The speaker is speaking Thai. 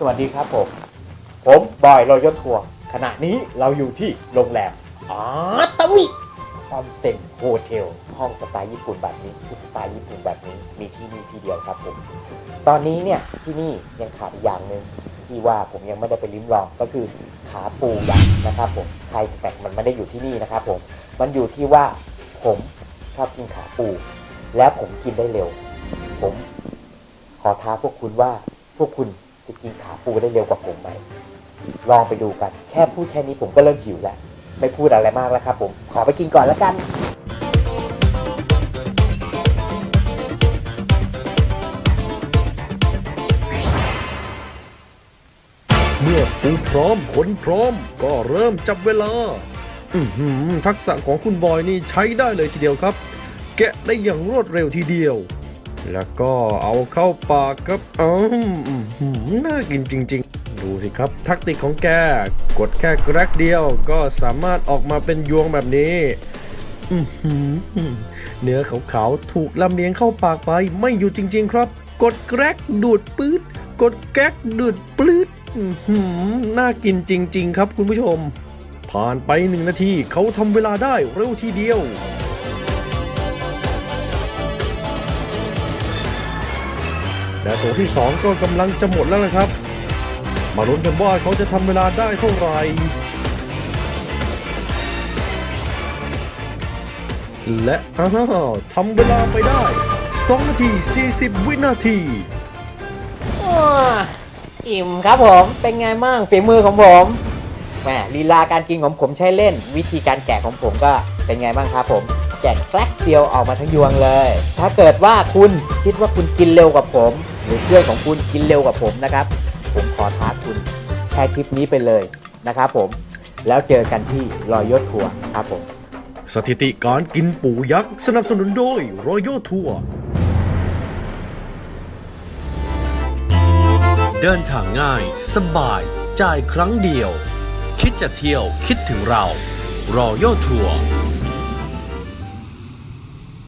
สวัสดีครับผม ผมบอยรอยยศทัวร์ขณะนี้เราอยู่ที่โรงแรมอาตามิออมเต็นโฮเทล ห้องสไตล์ญี่ปุ่นแบบนี้ชุดสไตล์ญี่ปุ่นแบบนี้ มีที่นี่ที่เดียวครับผม ตอนนี้เนี่ยที่นี่ยังขาดอีกอย่างหนึ่งที่ว่าผมยังไม่ได้ไปลิ้มลองก็คือขาปูยักษ์นะครับผมไทยแฟกมันไม่ได้อยู่ที่นี่นะครับผม มันอยู่ที่ว่าผมชอบกินขาปู และผมกินได้เร็ว ผมขอท้าพวกคุณว่าพวกคุณ จะกินขาปูได้เร็วกว่าผมไหมลองไปดูกัน แค่พูดแค่นี้ผมก็เริ่มหิวแล้วไม่พูดอะไรมากแล้วครับผม ขอไปกินก่อนแล้วกัน เมื่อปูพร้อมคนพร้อม ก็เริ่มจับเวลา อือหือทักษะของคุณบอยนี่ใช้ได้เลยทีเดียวครับ แกะได้อย่างรวดเร็วทีเดียว แล้วก็เอาเข้าปากครับอืมน่ากินจริง ๆ ดูสิครับทักติกของแกกดแค่กรกเดียวก็สามารถออกมาเป็นยวงแบบนี้อือหือเนื้อขาวๆถูกลำเลียงเข้าปากไปไม่อยู่จริง ๆ ครับ กดแกรกดูดปื๊ดกดแก๊กดูดปลื้ดอื้อหือน่ากินจริง ๆ ครับคุณผู้ชม ผ่านไปหนึ่งนาทีเขาทำเวลาได้เร็วทีเดียว และตัวที่สองก็กำลังจะหมดแล้วนะครับ มาลุ้นกันว่าเขาจะทำเวลาได้เท่าไหร่ และอ้าวทำเวลาไปได้ 2 นาที 40 วินาทีอิ่มครับผม เป็นไงมั่งฝีมือของผมแหมลีลาการกินของผมใช้เล่น วิธีการแกะของผมก็เป็นไงบ้างครับผม แกะแกลกเดียวออกมาทั้งยวงเลย ถ้าเกิดว่าคุณคิดว่าคุณกินเร็วกว่าผม หรือเพื่อนของคุณกินเร็วกว่าผมนะครับ ผมขอท้าคุณแชร์คลิปนี้ไปเลยนะครับผม แล้วเจอกันที่รอยยศทัวร์ครับผม สถิติการกินปูยักษ์สนับสนุนโดยรอยัลทัวร์เดินทางง่าย สบาย จ่ายครั้งเดียว คิดจะเที่ยวคิดถึงเรารอยัลทัวร์